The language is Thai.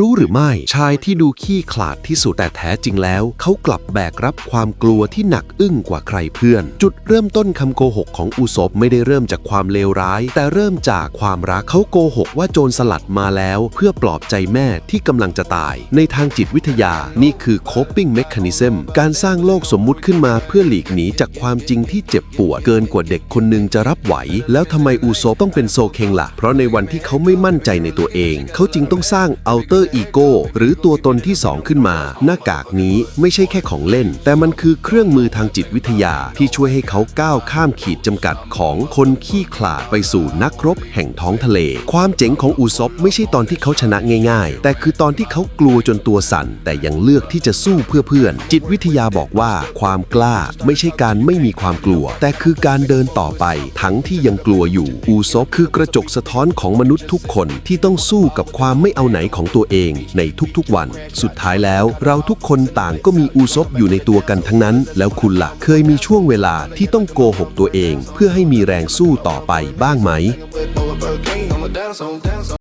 รู้หรือไม่ชายที่ดูขี้ขลาดที่สุดแต่แท้จริงแล้ว เขากลับแบกรับความกลัวที่หนักอึ้งกว่าใครเพื่อน จุดเริ่มต้นคำโกหกของอุศบไม่ได้เริ่มจากความเลวร้าย แต่เริ่มจากความรักเขาโกหกว่าโจรสลัดมาแล้ว เพื่อปลอบใจแม่ที่กำลังจะตาย ในทางจิตวิทยานี่คือ coping mechanism การสร้างโลกสมมุติขึ้นมาเพื่อหลีกหนีจากความจริงที่เจ็บปวดเกินกว่าเด็กคนหนึ่งจะรับไหว แล้วทำไมอุศบต้องเป็นโซเคงล่ะเพราะในวันที่เขาไม่มั่นใจในตัวเอง เขาจึงต้องสร้าง alter ego หรือตัวตนที่สองขึ้นมา หน้ากากนี้ไม่ใช่แค่ของเล่น แต่มันคือเครื่องมือทางจิตวิทยาที่ช่วยให้เขาก้าวข้ามขีดจำกัดของคนขี้ขลาดไปสู่นักรบแห่งท้องทะเล ความเจ๋งของอุซบไม่ใช่ตอนที่เขาชนะง่าย ๆ แต่คือตอนที่เขากลัวจนตัวสั่น แต่ยังเลือกที่จะสู้เพื่อเพื่อน จิตวิทยาบอกว่าความกล้าไม่ใช่การไม่มีความกลัว แต่คือการเดินต่อไปทั้งที่ยังกลัวอยู่ อูซบคือกระจกสะท้อนของมนุษย์ทุกคนที่ต้องสู้กับความไม่เอาไหนของตัวเองในทุกๆวัน สุดท้ายแล้วเราทุกคนต่างก็มีอูซบอยู่ในตัวกันทั้งนั้น แล้วคุณล่ะเคยมีช่วงเวลาที่ต้องโกหกตัวเอง เพื่อให้มีแรงสู้ต่อไปบ้างไหม